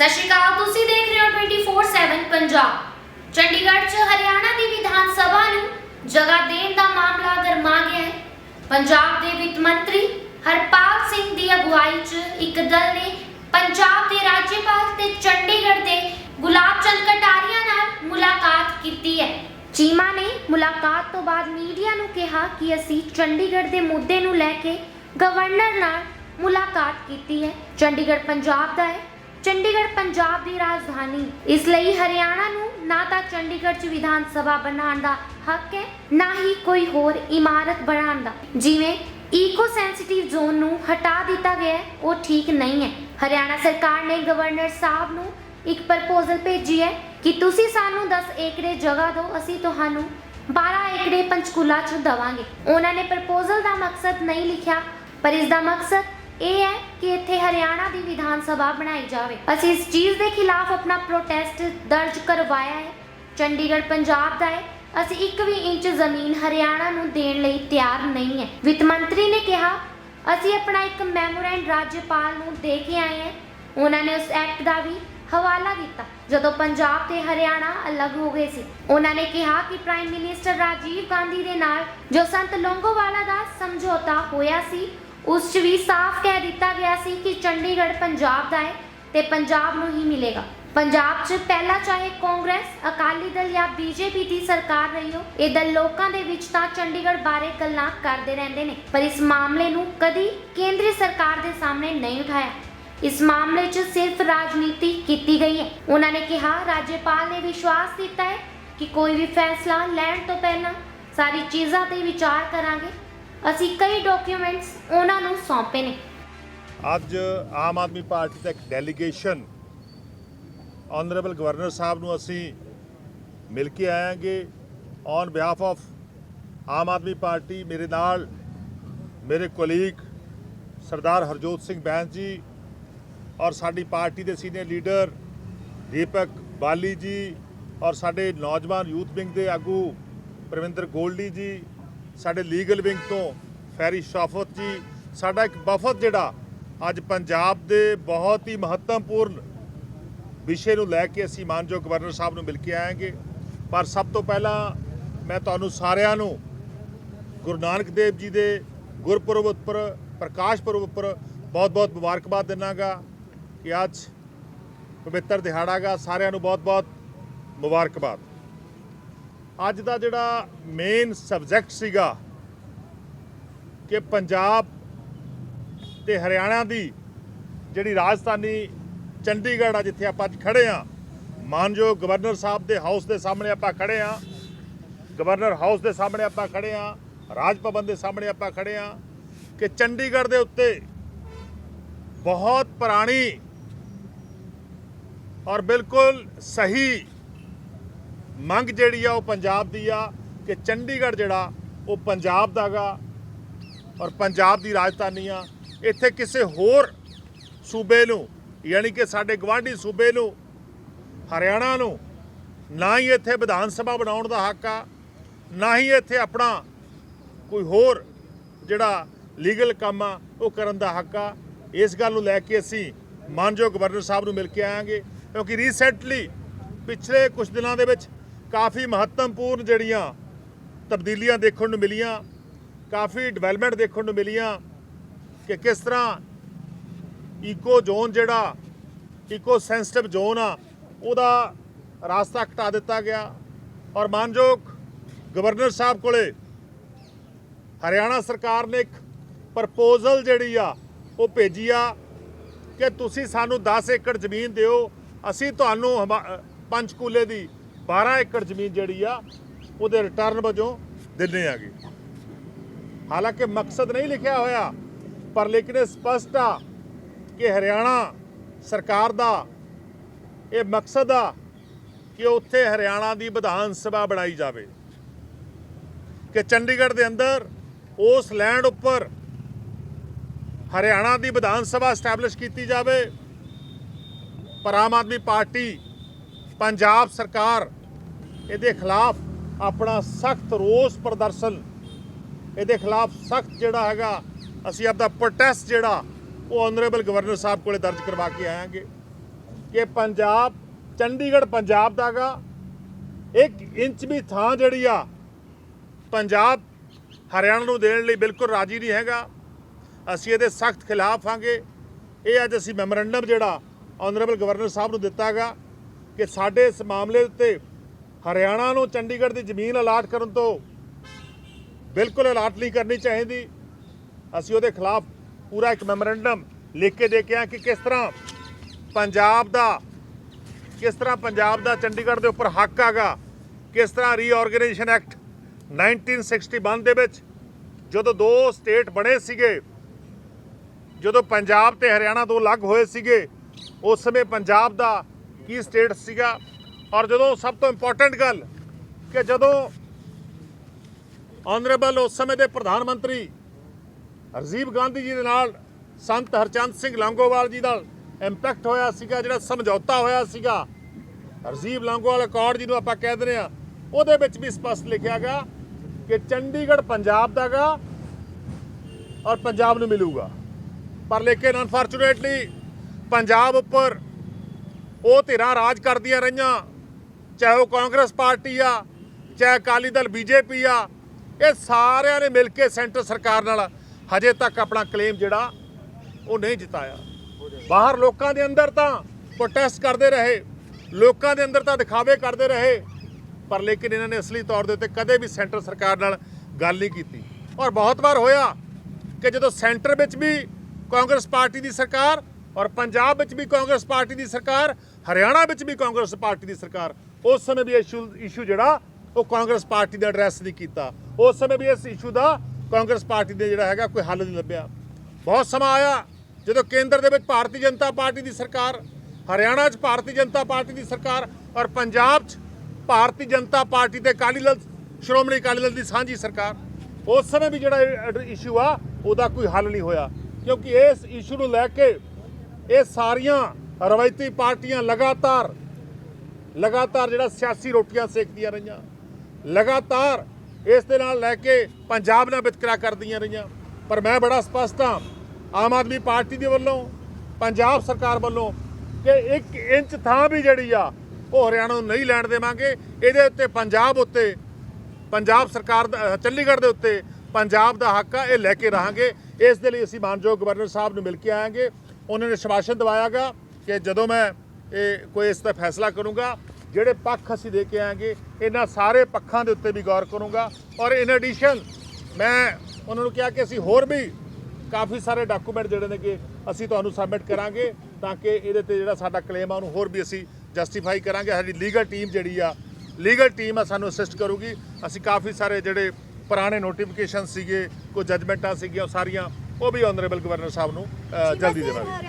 ਸਤਿ ਸ਼੍ਰੀ ਅਕਾਲ, ਤੁਸੀਂ ਦੇਖ ਰਹੇ ਹੋ 24/7 ਪੰਜਾਬ। ਚੰਡੀਗੜ੍ਹ 'ਚ ਹਰਿਆਣਾ ਦੀ ਵਿਧਾਨ ਸਭਾ ਨੂੰ ਜਗ੍ਹਾ ਦੇਣ ਦਾ ਮਾਮਲਾ ਗਰਮਾ ਗਿਆ ਹੈ। ਪੰਜਾਬ ਦੇ ਵਿੱਤ ਮੰਤਰੀ ਹਰਪਾਲ ਸਿੰਘ ਦੀ ਅਗਵਾਈ 'ਚ ਇੱਕ ਦਲ ਨੇ ਪੰਜਾਬ ਦੇ ਰਾਜਪਾਲ ਤੇ ਚੰਡੀਗੜ੍ਹ ਦੇ ਗੁਲਾਬ ਚੰਦ ਕਟਾਰੀਆ ਨਾਲ ਮੁਲਾਕਾਤ ਕੀਤੀ ਹੈ। ਚੀਮਾ ਨੇ ਮੁਲਾਕਾਤ ਤੋਂ ਬਾਅਦ ਮੀਡੀਆ ਨੂੰ ਕਿਹਾ ਕਿ ਅਸੀਂ ਚੰਡੀਗੜ੍ਹ ਦੇ ਮੁੱਦੇ ਨੂੰ ਲੈ ਕੇ ਗਵਰਨਰ ਨਾਲ ਮੁਲਾਕਾਤ ਕੀਤੀ ਹੈ। ਚੰਡੀਗੜ੍ਹ ਪੰਜਾਬ ਦਾ ਹੈ। ਚੰਡੀਗੜ੍ਹ, ਪੰਜਾਬ ਦੀ ਰਾਜਧਾਨੀ। ਇਸ ਲਈ ਹਰਿਆਣਾ ਨੂੰ ਨਾ ਤਾਂ ਚੰਡੀਗੜ੍ਹ 'ਚ ਵਿਧਾਨ ਸਭਾ ਬਣਾਉਣ ਦਾ ਹੱਕ ਹੈ, ਨਾ ਹੀ ਕੋਈ ਹੋਰ ਇਮਾਰਤ ਬਣਾਉਣ ਦਾ। ਜਿਵੇਂ ਈਕੋ ਸੈਂਸਿਟਿਵ ਜ਼ੋਨ ਨੂੰ ਹਟਾ ਦਿੱਤਾ ਗਿਆ ਹੈ, ਉਹ ਠੀਕ ਨਹੀਂ ਹੈ। ਹਰਿਆਣਾ ਸਰਕਾਰ ਨੇ ਗਵਰਨਰ ਸਾਹਿਬ ਨੂੰ ਇੱਕ ਪ੍ਰਪੋਜ਼ਲ ਭੇਜੀ ਹੈ ਕਿ ਤੁਸੀਂ ਸਾਨੂੰ 10 ਏਕੜੇ ਜਗ੍ਹਾ ਦਿਓ, ਅਸੀਂ ਤੁਹਾਨੂੰ 12 ਏਕੜੇ ਪੰਚਕੂਲਾ 'ਚ ਦਵਾਂਗੇ। ਉਹਨਾਂ ਨੇ ਪ੍ਰਪੋਜ਼ਲ ਦਾ ਮਕਸਦ ਨਹੀਂ ਲਿਖਿਆ, ਪਰ ਇਸ ਦਾ ਮਕਸਦ ਇਹ ਹੈ ਕਿ ਇੱਥੇ ਹਰਿਆਣਾ ਦੀ ਵਿਧਾਨ ਸਭਾ ਬਣਾਈ ਜਾਵੇ। ਅਸੀਂ ਇਸ ਚੀਜ਼ ਦੇ ਖਿਲਾਫ ਆਪਣਾ ਪ੍ਰੋਟੈਸਟ ਦਰਜ ਕਰਵਾਇਆ ਹੈ। ਚੰਡੀਗੜ੍ਹ ਪੰਜਾਬ ਦਾ ਹੈ। ਅਸੀਂ ਇੱਕ ਵੀ ਇੰਚ ਜ਼ਮੀਨ ਹਰਿਆਣਾ ਨੂੰ ਦੇਣ ਲਈ ਤਿਆਰ ਨਹੀਂ ਹੈ। ਵਿੱਤ ਮੰਤਰੀ ਨੇ ਕਿਹਾ, ਅਸੀਂ ਆਪਣਾ ਇੱਕ ਮੈਮੋਰੈਂਡ ਰਾਜਪਾਲ ਨੂੰ ਦੇ ਕੇ ਆਏ ਹਾਂ। ਉਹਨਾਂ ਨੇ ਉਸ ਐਕਟ ਦਾ ਵੀ ਹਵਾਲਾ ਦਿੱਤਾ। ਜਦੋਂ ਪੰਜਾਬ ਤੇ ਹਰਿਆਣਾ ਅਲੱਗ ਹੋ ਗਏ ਸੀ, ਉਹਨਾਂ ਨੇ ਕਿਹਾ ਕਿ ਪ੍ਰਾਈਮ ਮਿਨਿਸਟਰ ਰਾਜੀਵ ਗਾਂਧੀ ਦੇ ਨਾਲ ਜੋ ਸੰਤ ਲੋਂਗੋਵਾਲਾ ਦਾ ਸਮਝੌਤਾ ਹੋਇਆ ਸੀ ਉਸ 'ਚ ਵੀ ਸਾਫ਼ ਕਹਿ ਦਿੱਤਾ ਗਿਆ ਸੀ ਕਿ ਚੰਡੀਗੜ੍ਹ ਪੰਜਾਬ ਦਾ ਹੈ ਤੇ ਪੰਜਾਬ ਨੂੰ ਹੀ ਮਿਲੇਗਾ। ਪੰਜਾਬ 'ਚ ਪਹਿਲਾਂ ਚਾਹੇ ਕਾਂਗਰਸ, ਅਕਾਲੀ ਦਲ ਜਾਂ ਬੀਜੇਪੀ ਦੀ ਸਰਕਾਰ ਰਹੀ ਹੋ, ਇਹ ਦਲ ਲੋਕਾਂ ਦੇ ਵਿੱਚ ਤਾਂ ਚੰਡੀਗੜ੍ਹ ਬਾਰੇ ਗੱਲਾਂ ਕਰਦੇ ਰਹਿੰਦੇ ਨੇ। ਪਰ ਇਸ ਮਾਮਲੇ ਨੂੰ ਕਦੀ ਕੇਂਦਰੀ ਸਰਕਾਰ ਦੇ ਸਾਹਮਣੇ ਨਹੀਂ ਉਠਾਇਆ। ਇਸ ਮਾਮਲੇ 'ਚ ਸਿਰਫ ਰਾਜਨੀਤੀ ਕੀਤੀ ਗਈ ਹੈ। ਉਹਨਾਂ ਨੇ ਕਿਹਾ, ਰਾਜਪਾਲ ਨੇ ਵਿਸ਼ਵਾਸ ਦਿੱਤਾ ਹੈ ਕਿ ਕੋਈ ਵੀ ਫੈਸਲਾ ਲੈਣ ਤੋਂ ਪਹਿਲਾਂ ਸਾਰੀ ਚੀਜ਼ਾਂ ਤੇ ਵਿਚਾਰ ਕਰਾਂਗੇ। ਅਸੀਂ ਕਈ ਡਾਕੂਮੈਂਟਸ ਉਹਨਾਂ ਨੂੰ ਸੌਂਪੇ ਨੇ। ਅੱਜ ਆਮ ਆਦਮੀ ਪਾਰਟੀ ਦਾ ਇੱਕ ਡੈਲੀਗੇਸ਼ਨ ਆਨਰੇਬਲ ਗਵਰਨਰ ਸਾਹਿਬ ਨੂੰ ਅਸੀਂ ਮਿਲ ਕੇ ਆਏਾਂਗੇ on behalf of Aam Aadmi Party, ਮੇਰੇ ਨਾਲ ਮੇਰੇ ਕੋਲੀਗ ਸਰਦਾਰ ਹਰਜੋਤ ਸਿੰਘ ਬੈਂਸ ਜੀ ਔਰ ਸਾਡੀ ਪਾਰਟੀ ਦੇ ਸੀਨੀਅਰ ਲੀਡਰ ਦੀਪਕ ਬਾਲੀ ਜੀ ਔਰ ਸਾਡੇ ਨੌਜਵਾਨ ਯੂਥ ਵਿੰਗ ਦੇ ਆਗੂ ਪ੍ਰਵਿੰਦਰ ਗੋਲਡੀ ਜੀ ਸਾਡੇ ਲੀਗਲ ਵਿੰਗ ਤੋਂ ਫੈਰੀ ਸ਼ਾਫਤ ਜੀ, ਸਾਡਾ ਇੱਕ ਵਫਦ ਜਿਹੜਾ ਅੱਜ ਪੰਜਾਬ ਦੇ ਬਹੁਤ ਹੀ ਮਹੱਤਵਪੂਰਨ ਵਿਸ਼ੇ ਨੂੰ ਲੈ ਕੇ ਅਸੀਂ ਮਾਨਯੋਗ ਗਵਰਨਰ ਸਾਹਿਬ ਨੂੰ ਮਿਲ ਕੇ ਆਏਾਂਗੇ ਪਰ ਸਭ ਤੋਂ ਪਹਿਲਾਂ ਮੈਂ ਤੁਹਾਨੂੰ ਸਾਰਿਆਂ ਨੂੰ ਗੁਰੂ ਨਾਨਕ ਦੇਵ ਜੀ ਦੇ ਗੁਰਪੁਰਬ ਉੱਪਰ, ਪ੍ਰਕਾਸ਼ ਪੁਰਬ ਉੱਪਰ ਬਹੁਤ-ਬਹੁਤ ਮੁਬਾਰਕਬਾਦ ਦਿਨਾਗਾ ਕਿ ਅੱਜ ਪਵਿੱਤਰ ਦਿਹਾੜਾ ਗਾ ਸਾਰਿਆਂ ਨੂੰ ਬਹੁਤ-ਬਹੁਤ ਮੁਬਾਰਕਬਾਦ। ਅੱਜ ਦਾ ਜਿਹੜਾ ਮੇਨ ਸਬਜੈਕਟ ਸੀਗਾ ਕਿ ਪੰਜਾਬ ਤੇ ਹਰਿਆਣਾ ਦੀ ਜਿਹੜੀ ਰਾਜਧਾਨੀ ਚੰਡੀਗੜ੍ਹ ਆ ਜਿੱਥੇ ਆਪਾਂ ਅੱਜ ਖੜੇ ਆ, ਮਾਨਯੋਗ ਗਵਰਨਰ ਸਾਹਿਬ ਦੇ ਹਾਊਸ ਦੇ ਸਾਹਮਣੇ ਆਪਾਂ ਖੜੇ ਆ ਗਵਰਨਰ ਹਾਊਸ ਦੇ ਸਾਹਮਣੇ ਆਪਾਂ ਖੜੇ ਆ, ਰਾਜ ਭਵਨ ਦੇ ਸਾਹਮਣੇ ਆਪਾਂ ਖੜੇ ਆ ਕਿ ਚੰਡੀਗੜ੍ਹ ਦੇ ਉੱਤੇ ਬਹੁਤ ਪੁਰਾਣੀ ਔਰ ਬਿਲਕੁਲ ਸਹੀ ਮੰਗ ਜਿਹੜੀ ਆ ਉਹ ਪੰਜਾਬ ਦੀ ਆ ਕਿ ਚੰਡੀਗੜ੍ਹ ਜਿਹੜਾ ਉਹ ਪੰਜਾਬ ਦਾਗਾ ਔਰ ਪੰਜਾਬ ਦੀ ਰਾਜਧਾਨੀ ਆ। ਇੱਥੇ ਕਿਸੇ ਹੋਰ ਸੂਬੇ ਨੂੰ, ਯਾਨੀ ਕਿ ਸਾਡੇ ਗਵਾਂਢੀ ਸੂਬੇ ਨੂੰ, ਹਰਿਆਣਾ ਨੂੰ, ਨਾ ਹੀ ਇੱਥੇ ਵਿਧਾਨ ਸਭਾ ਬਣਾਉਣ ਦਾ ਹੱਕ ਆ, ਨਾ ਹੀ ਇੱਥੇ ਆਪਣਾ ਕੋਈ ਹੋਰ ਜਿਹੜਾ ਲੀਗਲ ਕੰਮ ਆ, ਉਹ ਕਰਨ ਦਾ ਹੱਕ ਆ। ਇਸ ਗੱਲ ਨੂੰ ਲੈ ਕੇ ਅਸੀਂ ਮਾਨਯੋਗ ਗਵਰਨਰ ਸਾਹਿਬ ਨੂੰ ਮਿਲ ਕੇ ਆਵਾਂਗੇ ਕਿਉਂਕਿ ਰੀਸੈਂਟਲੀ ਪਿਛਲੇ ਕੁਝ ਦਿਨਾਂ ਦੇ ਵਿੱਚ ਕਾਫੀ ਮਹੱਤਵਪੂਰਨ ਜਿਹੜੀਆਂ ਤਬਦੀਲੀਆਂ ਦੇਖਣ ਨੂੰ ਮਿਲੀਆਂ, ਕਾਫੀ ਡਿਵੈਲਪਮੈਂਟ ਦੇਖਣ ਨੂੰ ਮਿਲੀਆਂ ਕਿ ਕਿਸ ਤਰ੍ਹਾਂ ਈਕੋ ਜ਼ੋਨ ਜਿਹੜਾ ਈਕੋ ਸੈਂਸਿਟਿਵ ਜ਼ੋਨ ਆ, ਉਹਦਾ ਰਾਸਤਾ ਘਟਾ ਦਿੱਤਾ ਗਿਆ। ਔਰ ਮਾਨਯੋਗ ਗਵਰਨਰ ਸਾਹਿਬ ਕੋਲੇ ਹਰਿਆਣਾ ਸਰਕਾਰ ਨੇ ਇੱਕ ਪ੍ਰਪੋਜ਼ਲ ਜਿਹੜੀ ਆ, ਉਹ ਭੇਜੀ ਆ ਕਿ ਤੁਸੀਂ ਸਾਨੂੰ 10 ਏਕੜ ਜ਼ਮੀਨ ਦਿਓ, ਅਸੀਂ ਤੁਹਾਨੂੰ ਹਮਾ- ਪੰਚਕੂਲੇ ਦੀ 12 ਏਕੜ ਜ਼ਮੀਨ ਜਿਹੜੀ ਆ, ਉਹਦੇ ਰਿਟਰਨ ਵਜੋਂ ਦਿੰਨੇ ਆਗੇ। ਹਾਲਾਂਕਿ ਮਕਸਦ ਨਹੀਂ ਲਿਖਿਆ ਹੋਇਆ, ਪਰ ਲੇਕਿਨ ਇਹ ਸਪਸ਼ਟ ਆ ਕਿ ਹਰਿਆਣਾ ਸਰਕਾਰ ਦਾ ਇਹ ਮਕਸਦ ਆ ਕਿ ਉੱਥੇ ਹਰਿਆਣਾ ਦੀ ਵਿਧਾਨ ਸਭਾ ਬਣਾਈ ਜਾਵੇ। ਕਿ ਚੰਡੀਗੜ੍ਹ ਦੇ ਅੰਦਰ ਉਸ ਲੈਂਡ ਉੱਪਰ ਹਰਿਆਣਾ ਦੀ ਵਿਧਾਨ ਸਭਾ ਸਟੈਬਲਿਸ਼ ਕੀਤੀ ਜਾਵੇ। ਪਰ ਆਮ ਆਦਮੀ ਪਾਰਟੀ, ਪੰਜਾਬ ਸਰਕਾਰ ਇਹਦੇ ਖਿਲਾਫ ਆਪਣਾ ਸਖਤ ਰੋਸ ਪ੍ਰਦਰਸ਼ਨ, ਇਹਦੇ ਖਿਲਾਫ ਸਖਤ ਜਿਹੜਾ ਹੈਗਾ, ਅਸੀਂ ਆਪਦਾ ਪ੍ਰੋਟੈਸਟ ਜਿਹੜਾ, ਉਹ ਆਨਰੇਬਲ ਗਵਰਨਰ ਸਾਹਿਬ ਕੋਲੇ ਦਰਜ ਕਰਵਾ ਕੇ ਆਵਾਂਗੇ ਕਿ ਪੰਜਾਬ, ਚੰਡੀਗੜ੍ਹ ਪੰਜਾਬ ਦਾਗਾ ਇੱਕ ਇੰਚ ਵੀ ਥਾਂ ਜਿਹੜੀ ਆ, ਪੰਜਾਬ ਹਰਿਆਣਾ ਨੂੰ ਦੇਣ ਲਈ ਬਿਲਕੁਲ ਰਾਜੀ ਨਹੀਂ ਹੈਗਾ। ਅਸੀਂ ਇਹਦੇ ਸਖਤ ਖਿਲਾਫ ਆਂਗੇ। ਇਹ ਅੱਜ ਅਸੀਂ ਮੈਮੋਰੈਂਡਮ ਜਿਹੜਾ ਆਨਰੇਬਲ ਗਵਰਨਰ ਸਾਹਿਬ ਨੂੰ ਦਿੱਤਾਗਾ ਕਿ ਸਾਡੇ ਇਸ ਮਾਮਲੇ ਉੱਤੇ ਹਰਿਆਣਾ ਨੂੰ ਚੰਡੀਗੜ੍ਹ ਦੀ ਜ਼ਮੀਨ ਅਲਾਟ ਕਰਨ ਤੋਂ ਬਿਲਕੁਲ ਅਲਾਟ ਨਹੀਂ ਕਰਨੀ ਚਾਹੀਦੀ। ਅਸੀਂ ਉਹਦੇ ਖਿਲਾਫ ਪੂਰਾ ਇੱਕ ਮੈਮੋਰੈਂਡਮ ਲਿਖ ਕੇ ਦੇ ਕੇ ਆ ਕਿ ਕਿਸ ਤਰ੍ਹਾਂ ਪੰਜਾਬ ਦਾ, ਕਿਸ ਤਰ੍ਹਾਂ ਪੰਜਾਬ ਦਾ ਚੰਡੀਗੜ੍ਹ ਦੇ ਉੱਪਰ ਹੱਕ ਆਗਾ ਕਿਸ ਤਰ੍ਹਾਂ ਰੀਆਰਗੇਨਾਈਜੇਸ਼ਨ ਐਕਟ 1961 ਦੇ ਵਿੱਚ ਜਦੋਂ ਦੋ ਸਟੇਟ ਬਣੇ ਸੀਗੇ, ਜਦੋਂ ਪੰਜਾਬ ਤੇ ਹਰਿਆਣਾ ਦੋ ਅਲੱਗ ਹੋਏ ਸੀਗੇ, ਉਸ ਸਮੇਂ ਪੰਜਾਬ ਦਾ ਕੀ ਸਟੇਟ ਸੀਗਾ ਔਰ ਜਦੋਂ ਸਭ ਤੋਂ ਇੰਪੋਰਟੈਂਟ ਗੱਲ ਕਿ ਜਦੋਂ ਆਨਰੇਬਲ ਉਸ ਸਮੇਂ ਦੇ ਪ੍ਰਧਾਨ ਮੰਤਰੀ ਰਾਜੀਵ ਗਾਂਧੀ ਜੀ ਦੇ ਨਾਲ ਸੰਤ ਹਰਚੰਦ ਸਿੰਘ ਲੰਗੋਵਾਲ ਜੀ ਦਾ ਇੰਪੈਕਟ ਹੋਇਆ ਸੀਗਾ, ਜਿਹੜਾ ਸਮਝੌਤਾ ਹੋਇਆ ਸੀਗਾ ਰਾਜੀਵ ਲੰਗੋਵਾਲ ਅਕੋਰਡ ਜਿਹਨੂੰ ਆਪਾਂ ਕਹਿ ਦਿੰਦੇ ਆ ਉਹਦੇ ਵਿੱਚ ਵੀ ਸਪਸ਼ਟ ਲਿਖਿਆ ਗਿਆ ਕਿ ਚੰਡੀਗੜ੍ਹ ਪੰਜਾਬ ਦਾਗਾ ਔਰ ਪੰਜਾਬ ਨੂੰ ਮਿਲੂਗਾ। ਪਰ ਲੇਕਿਨ ਅਨਫੋਰਚੂਨੇਟਲੀ ਪੰਜਾਬ ਉੱਪਰ ਉਹ ਧਿਰਾਂ ਰਾਜ ਕਰਦੀਆਂ ਰਹੀਆਂ। ਚਾਹੇ ਉਹ ਕਾਂਗਰਸ ਪਾਰਟੀ ਆ, ਚਾਹੇ ਅਕਾਲੀ ਦਲ ਬੀਜੇਪੀ ਆ, ਇਹ ਸਾਰਿਆਂ ਨੇ ਮਿਲ ਕੇ ਸੈਂਟਰ ਸਰਕਾਰ ਨਾਲ ਹਜੇ ਤੱਕ ਆਪਣਾ ਕਲੇਮ ਜਿਹੜਾ ਉਹ ਨਹੀਂ ਜਿਤਾਇਆ। ਬਾਹਰ ਲੋਕਾਂ ਦੇ ਅੰਦਰ ਤਾਂ ਪ੍ਰੋਟੈਸਟ ਕਰਦੇ ਰਹੇ, ਲੋਕਾਂ ਦੇ ਅੰਦਰ ਤਾਂ ਦਿਖਾਵੇ ਕਰਦੇ ਰਹੇ, ਪਰ ਲੇਕਿਨ ਇਹਨਾਂ ਨੇ ਅਸਲੀ ਤੌਰ ਦੇ ਉੱਤੇ ਕਦੇ ਵੀ ਸੈਂਟਰ ਸਰਕਾਰ ਨਾਲ ਗੱਲ ਨਹੀਂ ਕੀਤੀ। ਔਰ ਬਹੁਤ ਵਾਰ ਹੋਇਆ ਕਿ ਜਦੋਂ ਸੈਂਟਰ ਵਿੱਚ ਵੀ ਕਾਂਗਰਸ ਪਾਰਟੀ ਦੀ ਸਰਕਾਰ ਔਰ ਪੰਜਾਬ ਵਿੱਚ ਵੀ ਕਾਂਗਰਸ ਪਾਰਟੀ ਦੀ ਸਰਕਾਰ, ਹਰਿਆਣਾ ਵਿੱਚ ਵੀ ਕਾਂਗਰਸ ਪਾਰਟੀ ਦੀ ਸਰਕਾਰ ਉਸ ਸਮੇਂ ਵੀ ਇਸ਼ੂ ਇਸ਼ੂ ਜਿਹੜਾ, ਉਹ ਕਾਂਗਰਸ ਪਾਰਟੀ ਦਾ ਐਡਰੈਸ ਨਹੀਂ ਕੀਤਾ। ਉਸ ਸਮੇਂ ਵੀ ਇਸ ਇਸ਼ੂ ਦਾ ਕਾਂਗਰਸ ਪਾਰਟੀ ਦੇ ਜਿਹੜਾ ਹੈਗਾ ਕੋਈ ਹੱਲ ਨਹੀਂ ਲੱਭਿਆ। ਬਹੁਤ ਸਮਾਂ ਆਇਆ, ਜਦੋਂ ਕੇਂਦਰ ਦੇ ਵਿੱਚ ਭਾਰਤੀ ਜਨਤਾ ਪਾਰਟੀ ਦੀ ਸਰਕਾਰ, ਹਰਿਆਣਾ 'ਚ ਭਾਰਤੀ ਜਨਤਾ ਪਾਰਟੀ ਦੀ ਸਰਕਾਰ ਔਰ ਪੰਜਾਬ 'ਚ ਭਾਰਤੀ ਜਨਤਾ ਪਾਰਟੀ ਤੇ ਅਕਾਲੀ ਦਲ, ਸ਼੍ਰੋਮਣੀ ਅਕਾਲੀ ਦਲ ਦੀ ਸਾਂਝੀ ਸਰਕਾਰ, ਉਸ ਸਮੇਂ ਵੀ ਜਿਹੜਾ ਇਸ਼ੂ ਆ, ਉਹਦਾ ਕੋਈ ਹੱਲ ਨਹੀਂ ਹੋਇਆ। ਕਿਉਂਕਿ ਇਸ ਇਸ਼ੂ ਨੂੰ ਲੈ ਕੇ ਇਹ ਸਾਰੀਆਂ ਰਵਾਇਤੀ ਪਾਰਟੀਆਂ ਲਗਾਤਾਰ ਲਗਾਤਾਰ ਜਿਹੜਾ ਸਿਆਸੀ ਰੋਟੀਆਂ ਸੇਕਦੀਆਂ ਰਹੀਆਂ, ਲਗਾਤਾਰ ਇਸ ਦੇ ਨਾਲ ਲੈ ਕੇ ਪੰਜਾਬ ਨਾਲ ਵਿਤਕਰਾ ਕਰਦੀਆਂ ਰਹੀਆਂ। ਪਰ ਮੈਂ ਬੜਾ ਸਪਸ਼ਟ ਹਾਂ, ਆਮ ਆਦਮੀ ਪਾਰਟੀ ਦੇ ਵੱਲੋਂ, ਪੰਜਾਬ ਸਰਕਾਰ ਵੱਲੋਂ ਕਿ 1 ਇੰਚ ਥਾਂ ਵੀ ਜਿਹੜੀ ਆ, ਉਹ ਹਰਿਆਣਾ ਨੂੰ ਨਹੀਂ ਲੈਣ ਦੇਵਾਂਗੇ। ਇਹਦੇ ਉੱਤੇ ਪੰਜਾਬ ਉੱਤੇ, ਪੰਜਾਬ ਸਰਕਾਰ ਦਾ ਚੰਡੀਗੜ੍ਹ ਦੇ ਉੱਤੇ ਪੰਜਾਬ ਦਾ ਹੱਕ ਆ, ਇਹ ਲੈ ਕੇ ਰਹਾਂਗੇ। ਇਸ ਦੇ ਲਈ ਅਸੀਂ ਮਾਨਯੋਗ ਗਵਰਨਰ ਸਾਹਿਬ ਨੂੰ ਮਿਲ ਕੇ ਆਵਾਂਗੇ ਉਹਨਾਂ ਨੇ ਸ਼ਵਾਸ਼ਨ ਦਿਵਾਇਆਗਾ ਕਿ ਜਦੋਂ ਮੈਂ ਇਹ ਕੋਈ ਇਸ ਦਾ ਫੈਸਲਾ ਕਰੂੰਗਾ। ਜਿਹੜੇ ਪੱਖ ਅਸੀਂ ਦੇ ਕੇ ਆਵਾਂਗੇ ਇਹਨਾਂ ਸਾਰੇ ਪੱਖਾਂ ਦੇ ਉੱਤੇ ਵੀ ਗੌਰ ਕਰੂੰਗਾ। ਔਰ ਇਨ ਐਡੀਸ਼ਨ ਮੈਂ ਉਹਨਾਂ ਨੂੰ ਕਿਹਾ ਕਿ ਅਸੀਂ ਹੋਰ ਵੀ ਕਾਫੀ ਸਾਰੇ ਡਾਕੂਮੈਂਟ ਜਿਹੜੇ ਨੇ ਕਿ ਅਸੀਂ ਤੁਹਾਨੂੰ ਸਬਮਿਟ ਕਰਾਂਗੇ ਤਾਂ ਕਿ ਇਹਦੇ ਤੇ ਜਿਹੜਾ ਸਾਡਾ ਕਲੇਮ ਆ ਉਹਨੂੰ ਹੋਰ ਵੀ ਅਸੀਂ ਜਸਟੀਫਾਈ ਕਰਾਂਗੇ। ਸਾਡੀ ਲੀਗਲ ਟੀਮ ਜਿਹੜੀ ਆ ਲੀਗਲ ਟੀਮ ਆ ਸਾਨੂੰ ਅਸਿਸਟ ਕਰੂਗੀ। ਅਸੀਂ ਕਾਫੀ ਸਾਰੇ ਜਿਹੜੇ ਪੁਰਾਣੇ ਨੋਟੀਫਿਕੇਸ਼ਨ ਸੀਗੇ ਕੋਈ ਜਜਮੈਂਟਾਂ ਸੀਗੀਆਂ ਉਹ ਸਾਰੀਆਂ ਉਹ ਵੀ ਆਨਰੇਬਲ ਗਵਰਨਰ ਸਾਹਿਬ ਨੂੰ ਜਲਦੀ ਦੇਵਾਂਗੇ।